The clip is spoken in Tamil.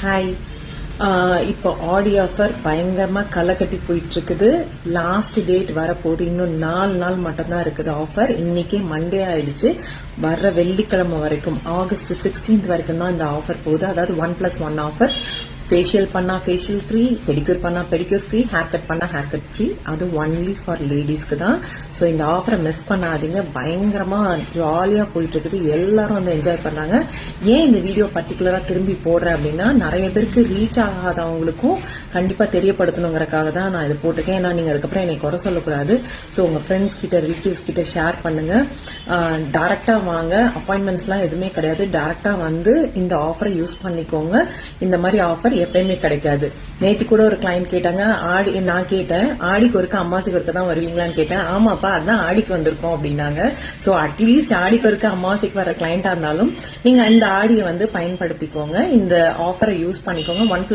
ஹாய் இப்போ ஆடி ஆஃபர் பயங்கரமாக களை கட்டி போயிட்டு இருக்குது லாஸ்ட் டேட் வரப்போகுது. இன்னும் நாலு நாள் மட்டும்தான் இருக்குது ஆஃபர் இன்னைக்கே மண்டே ஆயிடுச்சு. வர்ற வெள்ளிக்கிழமை வரைக்கும் ஆகஸ்ட் சிக்ஸ்டீன்த் வரைக்கும் தான் இந்த ஆஃபர் போகுது. அதாவது one plus one offer facial பண்ணா ஃபேஷியல் ஃப்ரீ பெடிக்யூர் பண்ணா பெடிக்யூர் ஃப்ரீ ஹேர் கட் பண்ணா ஹேர் கட் ஃப்ரீ அது ஒன்லி ஃபார் லேடிஸ்க்கு தான். ஸோ இந்த ஆஃபரை மிஸ் பண்ணாதீங்க. பயங்கரமா ஜாலியா போயிட்டு இருக்குது எல்லாரும் வந்து என்ஜாய் பண்ணாங்க. ஏன் இந்த வீடியோ பர்டிகுலரா திரும்பி போடுறேன் அப்படின்னா நிறைய பேருக்கு ரீச் ஆகாதவங்களுக்கும் கண்டிப்பா தெரியப்படுத்தணுங்கிறக்காக தான் நான் இதை போட்டிருக்கேன். ஏன்னா நீங்க அதுக்கப்புறம் என்னை குறை சொல்லக்கூடாது. ஸோ உங்க ஃப்ரெண்ட்ஸ் கிட்ட ரிலேட்டிவ்ஸ் கிட்ட ஷேர் பண்ணுங்க. டேரெக்டாக வாங்க. அப்பாயின்மெண்ட்ஸ்லாம் எதுவுமே கிடையாது. டேரெக்டாக வந்து இந்த ஆஃபரை யூஸ் பண்ணிக்கோங்க. இந்த மாதிரி ஆஃபர் எப்பயுமே கிடைக்காது. நேத்து கூட ஒரு கிளைண்ட் கேட்டாங்க ஆடி நான் கேட்டேன் ஆடிக்கு ஒருக்க அம்மாசிக்கு ஒருக்க தான் வருவீங்களான்னு கேட்டேன். ஆமாப்பா அதான் ஆடிக்கு வந்திருக்கோம் அப்படின்னாங்க. சோ அட்லீஸ்ட் ஆடிக்கு ஒருக்க அமாவாசைக்கு வர கிளைண்டா இருந்தாலும் நீங்க இந்த ஆடியை வந்து பயன்படுத்திக்கோங்க. இந்த ஆஃபரை யூஸ் பண்ணிக்கோங்க. ஒன்